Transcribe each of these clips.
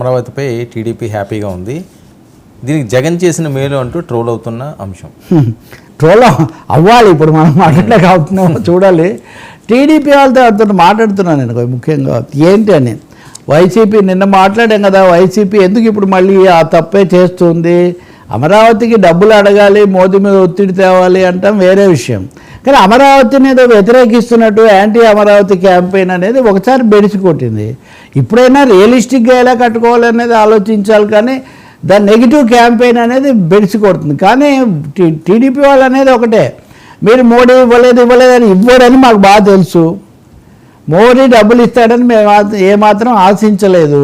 అమరావతిపై TDP హ్యాపీగా ఉంది. దీనికి జగన్ చేసిన మేలు అంటూ ట్రోల్ అవుతున్న అంశం. ట్రోల్ అవ్వాలి ఇప్పుడు మనం మాట్లాడలే అవుతున్నాం చూడాలి. టీడీపీ వాళ్ళతో వాళ్ళతో మాట్లాడుతున్నాను నేను ముఖ్యంగా. ఏంటి అని. వైసీపీ నిన్న మాట్లాడాం కదా వైసీపీ ఎందుకు ఇప్పుడు మళ్ళీ ఆ తప్పే చేస్తుంది? అమరావతికి డబ్బులు అడగాలి మోదీ మీద ఒత్తిడి తేవాలి అంటాం వేరే విషయం. కానీ అమరావతిని ఏదో వ్యతిరేకిస్తున్నట్టు యాంటీ అమరావతి క్యాంపెయిన్ అనేది ఒకసారి బెడిసి కొట్టింది. ఇప్పుడైనా రియలిస్టిక్గా ఎలా కట్టుకోవాలనేది ఆలోచించాలి కానీ దాని నెగిటివ్ క్యాంపెయిన్ అనేది బెడిసి కొడుతుంది. కానీ టీడీపీ వాళ్ళు అనేది ఒకటే. మీరు మోడీ ఇవ్వలేదు ఇవ్వలేదని ఇవ్వడని మాకు బాగా తెలుసు. మోడీ డబ్బులు ఇస్తాడని మేము ఏమాత్రం ఆశించలేదు.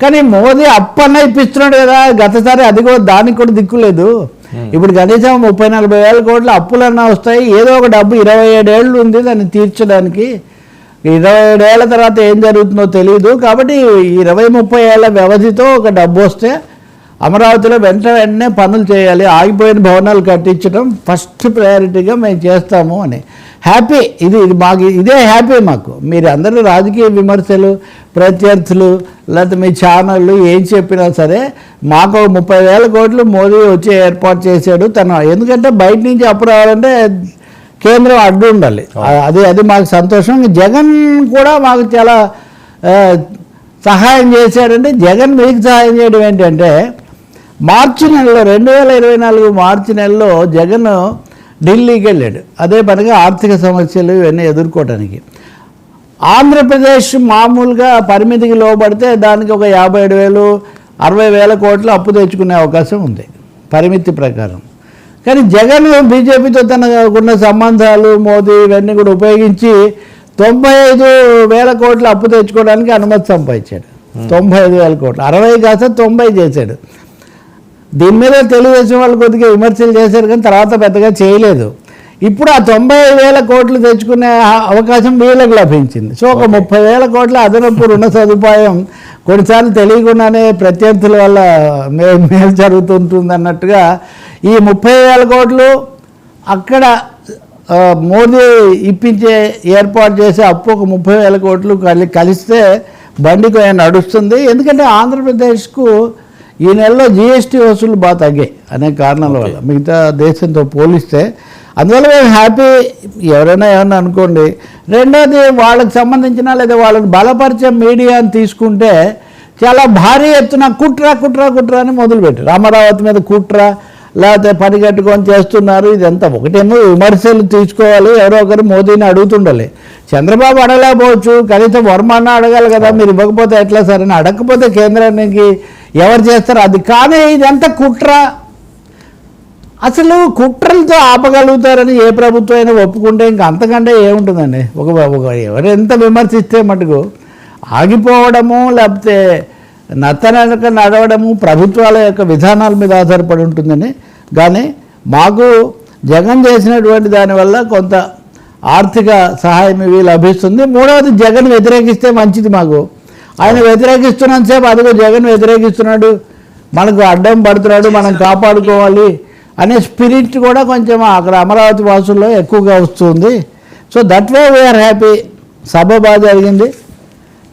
కానీ మోదీ అప్పన్న ఇప్పిస్తున్నాడు కదా గతసారి అది కూడా దానికి కూడా దిక్కులేదు ఇప్పుడు కనీసం ముప్పై నలభై వేల కోట్ల అప్పులన్నా వస్తాయి ఏదో ఒక డబ్బు ఇరవై ఏడేళ్ళు ఉంది దాన్ని తీర్చడానికి. ఇరవై ఏడేళ్ళ తర్వాత ఏం జరుగుతుందో తెలియదు కాబట్టి ఇరవై ముప్పై ఏళ్ళ వ్యవధితో ఒక డబ్బు వస్తే అమరావతిలో వెంట వెంటనే పనులు చేయాలి. ఆగిపోయిన భవనాలు కట్టించడం ఫస్ట్ ప్రయారిటీగా మేము చేస్తాము అని. హ్యాపీ ఇది ఇది మాకు ఇదే హ్యాపీ మాకు. మీరు అందరూ రాజకీయ విమర్శలు ప్రత్యర్థులు లేకపోతే మీ ఛానళ్ళు ఏం చెప్పినా సరే మాకు ముప్పై వేల కోట్లు మోదీ వచ్చి ఏర్పాటు చేశాడు. తను ఎందుకంటే బయట నుంచి అప్పు రావాలంటే కేంద్రం అడ్డు ఉండాలి. అది అది మాకు సంతోషం. జగన్ కూడా మాకు చాలా సహాయం చేశాడంటే జగన్ మీకు సహాయం చేయడం ఏంటంటే మార్చి నెలలో రెండు వేల ఇరవై నాలుగు మార్చి నెలలో జగన్ ఢిల్లీకి వెళ్ళాడు. అదే పనిగా ఆర్థిక సమస్యలు ఇవన్నీ ఎదుర్కోవటానికి. ఆంధ్రప్రదేశ్ మామూలుగా పరిమితికి లోబడితే దానికి ఒక యాభై ఏడు వేలు అరవై వేల కోట్లు అప్పు తెచ్చుకునే అవకాశం ఉంది పరిమితి ప్రకారం. కానీ జగన్ బీజేపీతో తనకున్న సంబంధాలు మోదీ ఇవన్నీ కూడా ఉపయోగించి తొంభై ఐదు వేల కోట్లు అప్పు తెచ్చుకోవడానికి అనుమతి సంపాదించాడు. తొంభై ఐదు వేల కోట్లు. అరవై కాస్త తొంభై చేశాడు. దీని మీద తెలుగుదేశం వాళ్ళు కొద్దిగా విమర్శలు చేశారు కానీ తర్వాత పెద్దగా చేయలేదు. ఇప్పుడు ఆ తొంభై వేల కోట్లు తెచ్చుకునే అవకాశం వీళ్ళకి లభించింది. సో ఒక ముప్పై వేల కోట్ల అదనపు రుణ సదుపాయం కొన్నిసార్లు తెలియకుండానే ప్రత్యర్థుల వల్ల మే మేలు జరుగుతుంటుంది అన్నట్టుగా ఈ ముప్పై వేల కోట్లు అక్కడ మోదీ ఇప్పించే ఏర్పాటు చేసే అప్పు ఒక ముప్పై వేల కోట్లు కలి కలిస్తే బండి కొంచెం నడుస్తుంది. ఎందుకంటే ఆంధ్రప్రదేశ్కు ఈ నెలలో జిఎస్టీ వసూలు బాగా తగ్గాయి అనే కారణాల వల్ల. మిగతా దేశంతో పోలిస్తే అందువల్ల మేము హ్యాపీ ఎవరైనా ఏమన్నా అనుకోండి రెండోది వాళ్ళకి సంబంధించిన లేదా వాళ్ళకి బలపరిచే మీడియాని తీసుకుంటే చాలా భారీ ఎత్తున కుట్ర కుట్ర కుట్ర అని మొదలుపెట్టారు. అమరావతి మీద కుట్ర లేకపోతే పని కట్టుకొని చేస్తున్నారు ఇదంతా ఒకటేమో విమర్శలు తీసుకోవాలి ఎవరో ఒకరు మోదీని అడుగుతుండాలి. చంద్రబాబు అడగలేకపోవచ్చు కనీసం వర్మ అన్న అడగాలి కదా మీరు ఇవ్వకపోతే ఎట్లా సరే అని అడగకపోతే కేంద్రానికి ఎవరు చేస్తారు? అది కానీ ఇదంతా కుట్ర. అసలు కుట్రలతో ఆపగలుగుతారని ఏ ప్రభుత్వం అయినా ఒప్పుకుంటే ఇంకా అంతకంటే ఏముంటుందండి? ఒక ఒక ఎవరు ఎంత విమర్శిస్తే మటుకు ఆగిపోవడము లేకపోతే నత్తనక నడవడము ప్రభుత్వాల యొక్క విధానాల మీద ఆధారపడి ఉంటుందని. కానీ మాకు జగన్ చేసినటువంటి దానివల్ల కొంత ఆర్థిక సహాయం ఇవి లభిస్తుంది. మూడవది జగన్ వ్యతిరేకిస్తే మంచిది మాకు. ఆయన వ్యతిరేకిస్తున్నంతసేపు అదిగో జగన్ వ్యతిరేకిస్తున్నాడు మనకు అడ్డం పడుతున్నాడు మనం కాపాడుకోవాలి అనే స్పిరిట్ కూడా కొంచెం అక్కడ అమరావతి వాసుల్లో ఎక్కువగా వస్తుంది. So that way we are happy సభ బాగా జరిగింది.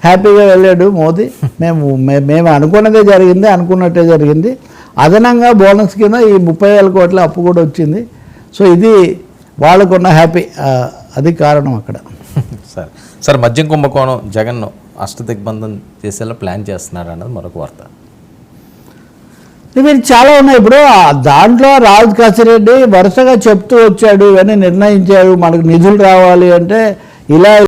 హ్యాపీగా వెళ్ళాడు మోదీ. మేము మే- మేము అనుకున్నదే జరిగింది అనుకున్నట్టే జరిగింది. అదనంగా బోనస్ కింద ఈ ముప్పై వేల కోట్ల అప్పు కూడా వచ్చింది. సో ఇది వాళ్ళకున్న హ్యాపీ అది కారణం అక్కడ. సార్. సార్ మద్యం కుంభకోణం జగన్ అష్టదిగ్బంధం చేసేలా ప్లాన్ చేస్తున్నారు అన్నది మరొక వార్త. ఇవి చాలా ఉన్నాయి. ఇప్పుడు దాంట్లో రాజ్ కసిరెడ్డి వరుసగా చెప్తూ వచ్చాడు ఇవన్నీ నిర్ణయించాడు మనకు నిధులు రావాలి అంటే ఇలా